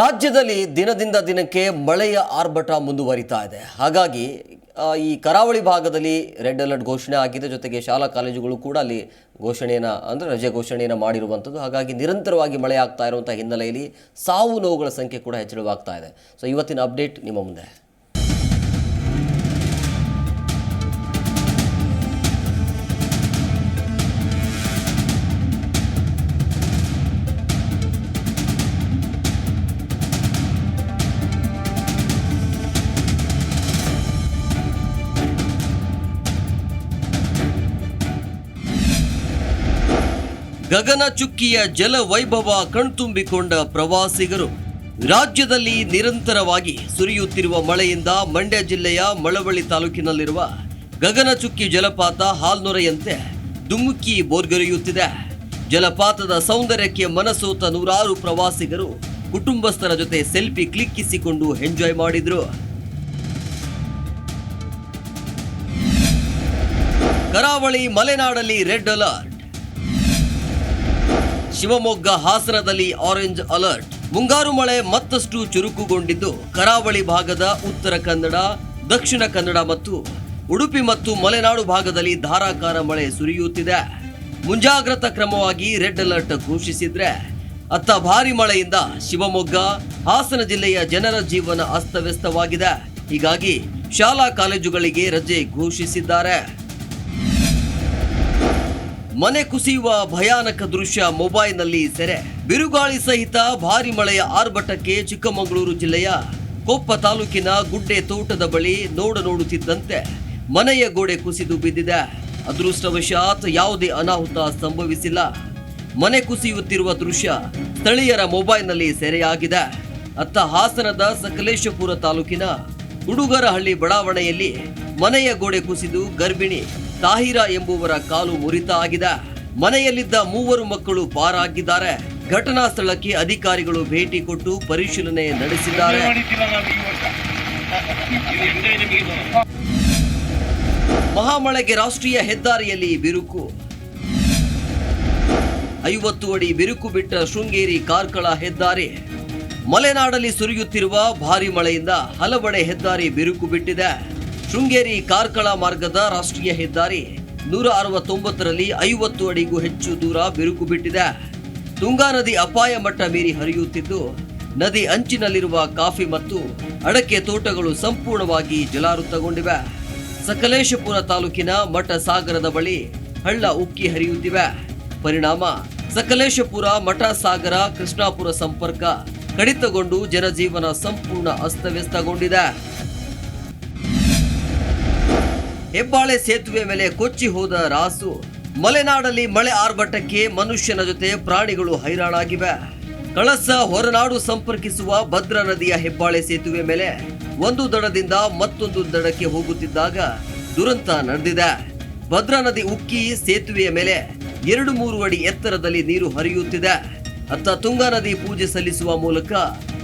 ರಾಜ್ಯದಲ್ಲಿ ದಿನದಿಂದ ದಿನಕ್ಕೆ ಮಳೆಯ ಆರ್ಭಟ ಮುಂದುವರಿತಾ ಇದೆ. ಹಾಗಾಗಿ ಈ ಕರಾವಳಿ ಭಾಗದಲ್ಲಿ ರೆಡ್ ಅಲರ್ಟ್ ಘೋಷಣೆ ಆಗಿದೆ. ಜೊತೆಗೆ ಶಾಲಾ ಕಾಲೇಜುಗಳು ಕೂಡ ಅಲ್ಲಿ ಘೋಷಣೆಯನ್ನು, ಅಂದರೆ ರಜೆ ಘೋಷಣೆಯನ್ನು ಮಾಡಿರುವಂಥದ್ದು. ಹಾಗಾಗಿ ನಿರಂತರವಾಗಿ ಮಳೆ ಆಗ್ತಾ ಇರುವಂಥ ಹಿನ್ನೆಲೆಯಲ್ಲಿ ಸಾವು ನೋವುಗಳ ಸಂಖ್ಯೆ ಕೂಡ ಹೆಚ್ಚಳವಾಗ್ತಾ ಇದೆ. ಸೊ ಇವತ್ತಿನ ಅಪ್ಡೇಟ್ ನಿಮ್ಮ ಮುಂದೆ. ಗಗನಚುಕ್ಕಿಯ ಜಲ ವೈಭವ ಕಣ್ತುಂಬಿಕೊಂಡ ಪ್ರವಾಸಿಗರು. ರಾಜ್ಯದಲ್ಲಿ ನಿರಂತರವಾಗಿ ಸುರಿಯುತ್ತಿರುವ ಮಳೆಯಿಂದ ಮಂಡ್ಯ ಜಿಲ್ಲೆಯ ಮಳವಳ್ಳಿ ತಾಲೂಕಿನಲ್ಲಿರುವ ಗಗನಚುಕ್ಕಿ ಜಲಪಾತ ಹಾಲ್ನೊರೆಯಂತೆ ದುಮುಕಿ ಬೋರ್ಗರೆಯುತ್ತಿದೆ. ಜಲಪಾತದ ಸೌಂದರ್ಯಕ್ಕೆ ಮನಸೋತ ನೂರಾರು ಪ್ರವಾಸಿಗರು ಕುಟುಂಬಸ್ಥರ ಜೊತೆ ಸೆಲ್ಫಿ ಕ್ಲಿಕ್ಕಿಸಿಕೊಂಡು ಎಂಜಾಯ್ ಮಾಡಿದ್ರು. ಕರಾವಳಿ ಮಲೆನಾಡಲ್ಲಿ ರೆಡ್ ಅಲರ್ಟ್. ಶಿವಮೊಗ್ಗ ಹಾಸನದಲ್ಲಿ ಆರೆಂಜ್ ಅಲರ್ಟ್. ಮುಂಗಾರು ಮಳೆ ಮತ್ತಷ್ಟು ಚುರುಕುಗೊಂಡಿದ್ದು ಕರಾವಳಿ ಭಾಗದ ಉತ್ತರ ಕನ್ನಡ, ದಕ್ಷಿಣ ಕನ್ನಡ ಮತ್ತು ಉಡುಪಿ ಮತ್ತು ಮಲೆನಾಡು ಭಾಗದಲ್ಲಿ ಧಾರಾಕಾರ ಮಳೆ ಸುರಿಯುತ್ತಿದೆ. ಮುಂಜಾಗ್ರತಾ ಕ್ರಮವಾಗಿ ರೆಡ್ ಅಲರ್ಟ್ ಘೋಷಿಸಿದ್ರೆ ಅತ್ತ ಭಾರಿ ಮಳೆಯಿಂದ ಶಿವಮೊಗ್ಗ, ಹಾಸನ ಜಿಲ್ಲೆಯ ಜನರ ಜೀವನ ಅಸ್ತವ್ಯಸ್ತವಾಗಿದೆ. ಹೀಗಾಗಿ ಶಾಲಾ ಕಾಲೇಜುಗಳಿಗೆ ರಜೆ ಘೋಷಿಸಿದ್ದಾರೆ. ಮನೆ ಕುಸಿಯುವ ಭಯಾನಕ ದೃಶ್ಯ ಮೊಬೈಲ್ನಲ್ಲಿ ಸೆರೆ. ಬಿರುಗಾಳಿ ಸಹಿತ ಭಾರಿ ಮಳೆಯ ಆರ್ಭಟಕ್ಕೆ ಚಿಕ್ಕಮಗಳೂರು ಜಿಲ್ಲೆಯ ಕೊಪ್ಪ ತಾಲೂಕಿನ ಗುಡ್ಡೆ ತೋಟದ ಬಳಿ ನೋಡ ನೋಡುತ್ತಿದ್ದಂತೆ ಮನೆಯ ಗೋಡೆ ಕುಸಿದು ಬಿದ್ದಿದೆ. ಅದೃಷ್ಟವಶಾತ್ ಯಾವುದೇ ಅನಾಹುತ ಸಂಭವಿಸಿಲ್ಲ. ಮನೆ ಕುಸಿಯುತ್ತಿರುವ ದೃಶ್ಯ ಸ್ಥಳೀಯರ ಮೊಬೈಲ್ನಲ್ಲಿ ಸೆರೆಯಾಗಿದೆ. ಅತ್ತ ಹಾಸನದ ಸಕಲೇಶಪುರ ತಾಲೂಕಿನ ಹುಡುಗರಹಳ್ಳಿ ಬಡಾವಣೆಯಲ್ಲಿ ಮನೆಯ ಗೋಡೆ ಕುಸಿದು ಗರ್ಭಿಣಿ ತಾಹಿರಾ ಎಂಬುವರ ಕಾಲು ಮುರಿತ ಆಗಿದೆ. ಮನೆಯಲ್ಲಿದ್ದ ಮೂವರು ಮಕ್ಕಳು ಪಾರಾಗಿದ್ದಾರೆ. ಘಟನಾ ಸ್ಥಳಕ್ಕೆ ಅಧಿಕಾರಿಗಳು ಭೇಟಿ ಕೊಟ್ಟು ಪರಿಶೀಲನೆ ನಡೆಸಿದ್ದಾರೆ. ಮಹಾಮಳೆಗೆ ರಾಷ್ಟ್ರೀಯ ಹೆದ್ದಾರಿಯಲ್ಲಿ ಬಿರುಕು. ಐವತ್ತು ಅಡಿ ಬಿರುಕು ಬಿಟ್ಟ ಶೃಂಗೇರಿ ಕಾರ್ಕಳ ಹೆದ್ದಾರಿ ಮಲೆನಾಡಲ್ಲಿ ಸುರಿಯುತ್ತಿರುವ ಭಾರಿ ಮಳೆಯಿಂದ ಹಲವೆಡೆ ಹೆದ್ದಾರಿ ಬಿರುಕು ಬಿಟ್ಟಿದೆ. ಶೃಂಗೇರಿ ಕಾರ್ಕಳ ಮಾರ್ಗದ ರಾಷ್ಟ್ರೀಯ ಹೆದ್ದಾರಿ ನೂರ ಅರವತ್ತೊಂಬತ್ತರಲ್ಲಿ ಐವತ್ತು ಅಡಿಗೂ ಹೆಚ್ಚು ದೂರ ಬಿರುಕು ಬಿಟ್ಟಿದೆ. ತುಂಗಾ ನದಿ ಅಪಾಯ ಮಟ್ಟ ಮೀರಿ ಹರಿಯುತ್ತಿದ್ದು, ನದಿ ಅಂಚಿನಲ್ಲಿರುವ ಕಾಫಿ ಮತ್ತು ಅಡಕೆ ತೋಟಗಳು ಸಂಪೂರ್ಣವಾಗಿ ಜಲಾವೃತಗೊಂಡಿವೆ. ಸಕಲೇಶಪುರ ತಾಲೂಕಿನ ಮಠ ಸಾಗರದ ಬಳಿ ಹಳ್ಳ ಉಕ್ಕಿ ಹರಿಯುತ್ತಿವೆ. ಪರಿಣಾಮ, ಸಕಲೇಶಪುರ ಮಠ ಸಾಗರ ಕೃಷ್ಣಾಪುರ ಸಂಪರ್ಕ ಕಡಿತಗೊಂಡು ಜನಜೀವನ ಸಂಪೂರ್ಣ ಅಸ್ತವ್ಯಸ್ತಗೊಂಡಿದೆ. ಹೆಬ್ಬಾಳೆ ಸೇತುವೆ ಮೇಲೆ ಕೊಚ್ಚಿ ಹೋದ ರಾಸು, ಮಲೆನಾಡಲ್ಲಿ ಮಳೆ ಆರ್ಭಟಕ್ಕೆ ಮನುಷ್ಯನ ಜೊತೆ ಪ್ರಾಣಿಗಳು ಹೈರಾಣಾಗಿವೆ. ಕಳಸ ಹೊರನಾಡು ಸಂಪರ್ಕಿಸುವ ಭದ್ರಾ ನದಿಯ ಹೆಬ್ಬಾಳೆ ಸೇತುವೆ ಮೇಲೆ ಒಂದು ದಡದಿಂದ ಮತ್ತೊಂದು ದಡಕ್ಕೆ ಹೋಗುತ್ತಿದ್ದಾಗ ದುರಂತ ನಡೆದಿದೆ. ಭದ್ರಾ ನದಿ ಉಕ್ಕಿ ಸೇತುವೆಯ ಮೇಲೆ ಎರಡು ಮೂರು ಅಡಿ ಎತ್ತರದಲ್ಲಿ ನೀರು ಹರಿಯುತ್ತಿದೆ. ಅತ್ತ ತುಂಗಾ ನದಿ ಪೂಜೆ ಸಲ್ಲಿಸುವ ಮೂಲಕ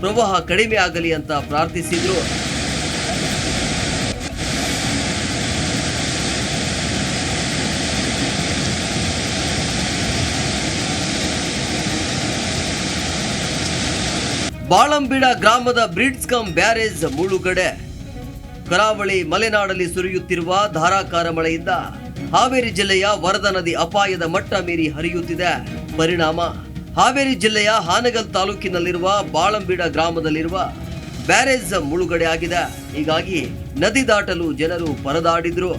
ಪ್ರವಾಹ ಕಡಿಮೆ ಆಗಲಿ ಅಂತ ಪ್ರಾರ್ಥಿಸಿದ್ರು. ಬಾಳಂಬಿಡ ಗ್ರಾಮದ ಬ್ರಿಡ್ಸ್ ಕಮ್ ಬ್ಯಾರೇಜ್ ಮುಳುಗಡೆ. ಕರಾವಳಿ ಮಲೆನಾಡಲ್ಲಿ ಸುರಿಯುತ್ತಿರುವ ಧಾರಾಕಾರ ಮಳೆಯಿಂದ ಹಾವೇರಿ ಜಿಲ್ಲೆಯ ವರದಾ ನದಿ ಅಪಾಯದ ಮಟ್ಟ ಮೀರಿ ಹರಿಯುತ್ತಿದೆ. ಪರಿಣಾಮ ಹಾವೇರಿ ಜಿಲ್ಲೆಯ ಹಾನಗಲ್ ತಾಲೂಕಿನಲ್ಲಿರುವ ಬಾಳಂಬೀಡ ಗ್ರಾಮದಲ್ಲಿರುವ ಬ್ಯಾರೇಜ್ ಮುಳುಗಡೆ ಆಗಿದೆ. ಹೀಗಾಗಿ ನದಿ ದಾಟಲು ಜನರು ಪರದಾಡಿದ್ರು.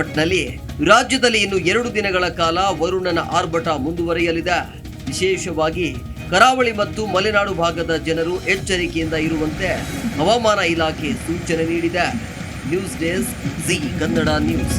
ಒಟ್ನಲ್ಲಿ ರಾಜ್ಯದಲ್ಲಿ ಇನ್ನು ಎರಡು ದಿನಗಳ ಕಾಲ ವರುಣನ ಆರ್ಭಟ ಮುಂದುವರಿಯಲಿದೆ. ವಿಶೇಷವಾಗಿ ಕರಾವಳಿ ಮತ್ತು ಮಲೆನಾಡು ಭಾಗದ ಜನರು ಎಚ್ಚರಿಕೆಯಿಂದ ಇರುವಂತೆ ಹವಾಮಾನ ಇಲಾಖೆ ಸೂಚನೆ ನೀಡಿದೆ. News desk Zee Kannada news.